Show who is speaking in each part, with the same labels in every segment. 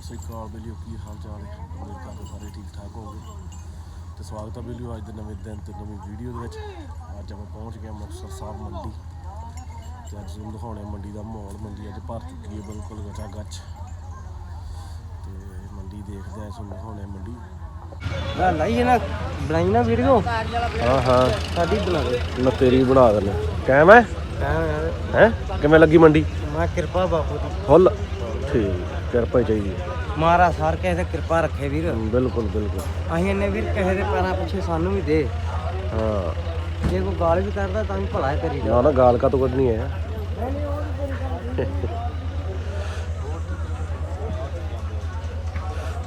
Speaker 1: ਸਤਿ ਸ੍ਰੀ ਅਕਾਲ ਬੇਲੀਓ ਕੀ ਹਾਲ ਚਾਲ ਹੈ? ਉਮੀਦ ਕਰਦੇ ਸਾਰੇ ਠੀਕ ਠਾਕ ਹੋਵੋਗੇ? ਤੇ ਸਵਾਗਤ ਹੈ ਬੇਲੀਓ ਅੱਜ ਦੇ ਨਵੇਂ ਦਿਨ ਤੇ ਨਵੀਂ ਵੀਡੀਓ ਦੇ ਵਿੱਚ। ਅੱਜ ਆਪਾਂ ਪਹੁੰਚ ਗਏ ਮੁਕਤਸਰ ਸਾਹਿਬ ਮੰਡੀ। ਤੇ ਅੱਜ ਤੁਹਾਨੂੰ ਦਿਖਾਉਣੇ ਮੰਡੀ ਦਾ ਮਾਹੌਲ। ਮੰਡੀ ਅੱਜ ਭਰ ਚੁੱਕੀ ਹੈ ਬਿਲਕੁਲ ਗਚਾ ਗੱਚ। ਤੇ ਮੰਡੀ ਦੇਖਦੇ ਆ ਤੁਹਾਨੂੰ ਦਿਖਾਉਣੇ ਮੰਡੀ।
Speaker 2: ਨਾ ਲਾਈ ਨਾ ਬਣਾਈ ਨਾ ਵੀਡੀਓ।
Speaker 1: ਹਾਂ ਹਾਂ।
Speaker 2: ਸਾਡੀ ਬਣਾ ਦੇ।
Speaker 1: ਮੈਂ ਤੇਰੀ ਬਣਾ ਦਿੰਦਾ। ਕਾਇਮ ਹੈ। ਹੈ? ਕਿਵੇਂ ਲੱਗੀ ਮੰਡੀ?
Speaker 2: ਮੈਂ ਕਿਰਪਾ ਬਾਪੂ ਦੀ।
Speaker 1: ਫੁੱਲ। ਠੀਕ। ਕਿਰਪਾ ਹੀ ਚਾਹੀਦੀ ਹੈ।
Speaker 2: ਮਾਰਾ ਸਾਰ ਕਿਸੇ ਤੇ ਕਿਰਪਾ ਰੱਖੇ ਵੀਰ।
Speaker 1: ਹਮ, ਬਿਲਕੁਲ ਬਿਲਕੁਲ।
Speaker 2: ਅਸੀਂ ਇਹਨੇ ਵੀਰ ਕਿਸੇ ਦੇ ਪੈਰਾਂ ਪਿੱਛੇ ਸਾਨੂੰ ਵੀ ਦੇ।
Speaker 1: ਹਾਂ।
Speaker 2: ਜੇ ਕੋਈ ਗਾਲ ਵੀ ਕਰਦਾ ਤਾਂ ਵੀ ਭਲਾ ਕਰੀ ਜਾ
Speaker 1: ਨਾ ਨਾ ਗਾਲ। ਕਾ ਤੋਂ ਕੱਢਣੀ ਹੈ?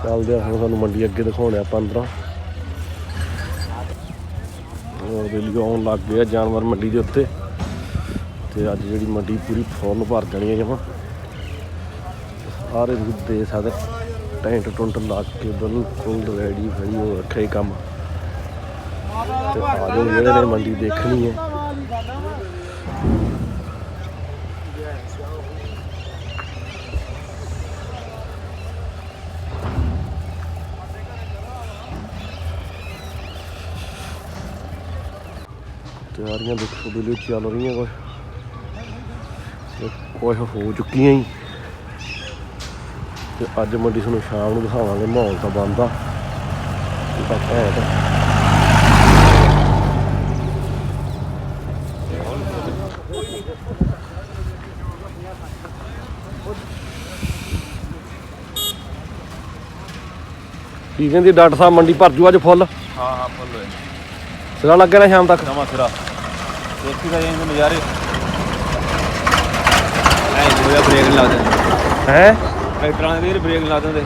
Speaker 1: ਚੱਲਦੇ ਆ ਹੁਣ ਤੁਹਾਨੂੰ ਮੰਡੀ ਅੱਗੇ ਦਿਖਾਉਣੇ ਆਪਾਂ ਅੰਦਰੋਂ। ਉਹ ਰੇਲੀ ਆਉਣ ਲੱਗ ਗਏ ਆ ਜਾਨਵਰ ਮੰਡੀ ਦੇ ਉੱਤੇ। ਤੇ ਅੱਜ ਜਿਹੜੀ ਮੰਡੀ ਪੂਰੀ ਫੁੱਲ ਭਰ ਜਾਣੀ ਹੈ ਜਮਾ। ਸਾਰੇ ਤੁਸੀਂ ਦੇ ਸਕਦੇ। ਟੈਂਟ ਟੁੰਟ ਲਾ ਕੇ ਬਿਲਕੁਲ ਰੈਡੀ ਫਰੀ ਹੋ ਰੱਖਿਆ ਹੀ ਕੰਮ। ਤੇ ਆ ਜਿਹੜੇ ਨੇ ਮੰਡੀ ਦੇਖਣੀ ਹੈ। ਤਿਆਰੀਆਂ ਦੇਖੋ, ਬਿਲੋ ਚੱਲ ਰਹੀਆਂ ਕੁਝ ਤੇ ਹੋ ਚੁੱਕੀਆਂ ਹੀ। ਤੇ ਅੱਜ ਮੰਡੀ ਤੁਹਾਨੂੰ ਸ਼ਾਮ ਨੂੰ ਦਿਖਾਵਾਂਗੇ ਮਾਹੌਲ ਤਾਂ ਬੰਦਾ ਤਾਂ ਘੈਂਟ ਕੀ ਕਹਿੰਦੀ ਡਾਕਟਰ ਸਾਹਿਬ ਮੰਡੀ ਭਰ ਜੂ ਅੱਜ ਫੁੱਲ?
Speaker 3: ਹਾਂ ਹਾਂ ਫੁੱਲ ਹੋਏ
Speaker 1: ਸਿਰਾ ਲੱਗ ਨਾ ਸ਼ਾਮ ਤੱਕ?
Speaker 3: ਨਵਾਂ ਸਿਰਾ। ਦੇਖੀ ਦਾ ਇਹ ਨਜ਼ਾਰੇ। ਐ ਜੋਇਆ ਬ੍ਰੇਕ ਲਾ ਦੇ
Speaker 1: ਹੈ?
Speaker 3: ਟਰੈਕਟਰਾਂ ਦੇ ਵੀਰ ਬ੍ਰੇਕ ਲਾ ਦਿੰਦੇ।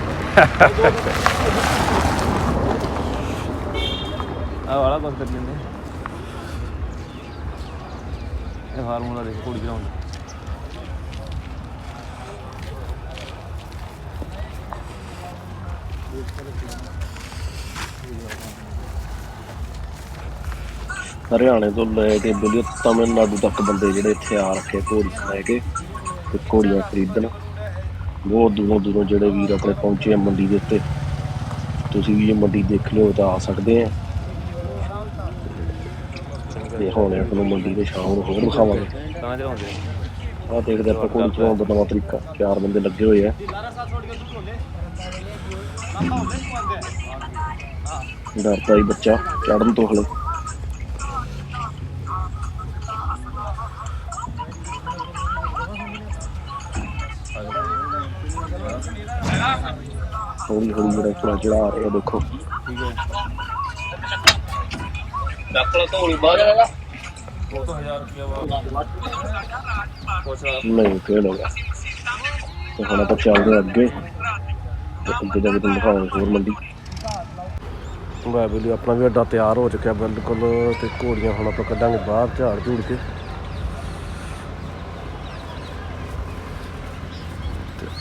Speaker 3: ਆ ਵਾਲਾ ਕੁਝ ਕਰ ਲੈਂਦੇ ਇਹ ਹਾਰਮੋਨਾ ਦੇਖ ਕੁੜੀ ਚਲਾਉਂਦਾ
Speaker 1: ਹਰਿਆਣੇ ਤੋਂ ਲੈ ਕੇ ਬਿਲਿਓ ਤਮਿਲਨਾਡੂ ਤੱਕ ਬੰਦੇ ਜਿਹੜੇ ਇੱਥੇ ਆ ਰੱਖੇ ਘੋੜੀਆਂ ਲੈ ਕੇ ਤੇ ਘੋੜੀਆਂ ਖਰੀਦਣ। ਬਹੁਤ ਦੂਰੋਂ ਦੂਰੋਂ ਜਿਹੜੇ ਵੀਰ ਆਪਣੇ ਪਹੁੰਚੇ ਆ ਮੰਡੀ ਦੇ ਉੱਤੇ। ਤੁਸੀਂ ਵੀ ਇਹ ਮੰਡੀ ਦੇਖ ਲਿਓ ਤਾਂ ਆ ਸਕਦੇ ਆ। ਤੇ ਹੁਣ ਨੂੰ ਮੰਡੀ ਦੇ ਸ਼ਾਮ ਨੂੰ ਹੋਰ ਦਿਖਾਵਾਂਗੇ।
Speaker 3: ਤਾਂ ਚਲਾਉਂਦੇ
Speaker 1: ਆਹ ਦੇਖਦੇ ਆਪਾਂ ਘੋੜੀ ਚਲਾਉਣ ਦਾ ਨਵਾਂ ਤਰੀਕਾ। ਚਾਰ ਬੰਦੇ ਲੱਗੇ ਹੋਏ ਆ। ਡਰਦਾ ਹੀ ਬੱਚਾ। ਚੜਨ ਤੋਂ ਹਲੇ। ਹੌਲੀ ਹੌਲੀ ਜਿਹੜਾ ਪੂਰਾ ਚੜਾ ਰਿਹਾ ਦੇਖੋ।
Speaker 3: ਠੀਕ ਹੈ। ਉਹ ਤਾਂ 1000 ਰੁਪਏ ਵਾ ਕੁਛ
Speaker 1: ਨਹੀਂ ਫੇਲ ਹੋ ਗਿਆ ਤੇ ਹੁਣ ਆਪਾਂ ਚੱਲਦੇ ਹਾਂ ਅੱਗੇ। ਤੇ ਅੱਗੇ ਜਾ ਕੇ ਤੁਹਾਨੂੰ ਹੋਰ ਮੰਡੀ। ਬਾਬਲੀ ਆਪਣਾ ਵੀ ਅੱਡਾ ਤਿਆਰ ਹੋ ਚੁੱਕਿਆ ਬਿਲਕੁਲ ਤੇ ਘੋੜੀਆਂ ਹੁਣ ਆਪਾਂ ਕੱਢਾਂਗੇ ਬਾਹਰ ਝਾੜ ਝੂੜ ਕੇ।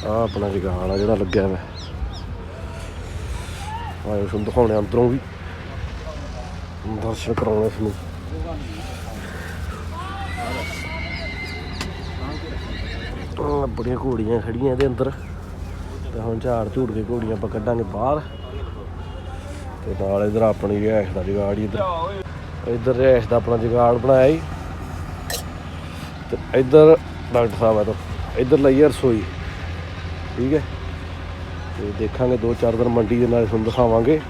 Speaker 1: ਆ ਆਪਣਾ ਜਗਾਲ ਆ ਜਿਹੜਾ ਲੱਗਿਆ ਵਾ। ਆਇਓ ਤੁਹਾਨੂੰ ਦਿਖਾਉਣੇ ਅੰਦਰੋਂ ਵੀ। ਦਰਸ਼ਨ ਕਰਾਉਣੇ ਤੁਹਾਨੂੰ। ਆਹ ਬੜੀਆਂ ਘੋੜੀਆਂ ਖੜੀਆਂ ਇਹਦੇ ਅੰਦਰ। ਤੇ ਹੁਣ ਝਾੜ ਝੂੜ ਕੇ ਘੋੜੀਆਂ ਆਪਾਂ ਕੱਢਾਂਗੇ ਬਾਹਰ। ਤੇ ਨਾਲ ਇਧਰ ਆਪਣੀ ਰਿਹਾਇਸ਼ ਦਾ ਜਗਾੜ ਇਧਰ। ਇਧਰ ਰਿਹਾਇਸ਼ ਦਾ ਆਪਣਾ ਜਗਾੜ ਬਣਾਇਆ ਹੀ ਤੇ ਇਧਰ ਡਾਕਟਰ ਸਾਹਿਬ ਆ ਤੋਂ ਇਧਰ ਲਈ ਰਸੋਈ। ਠੀਕ ਹੈ। ਤੇ ਦੇਖਾਂਗੇ ਦੋ ਚਾਰ ਦਿਨ ਮੰਡੀ ਦੇ ਨਾਲ ਤੁਹਾਨੂੰ ਦਿਖਾਵਾਂਗੇ।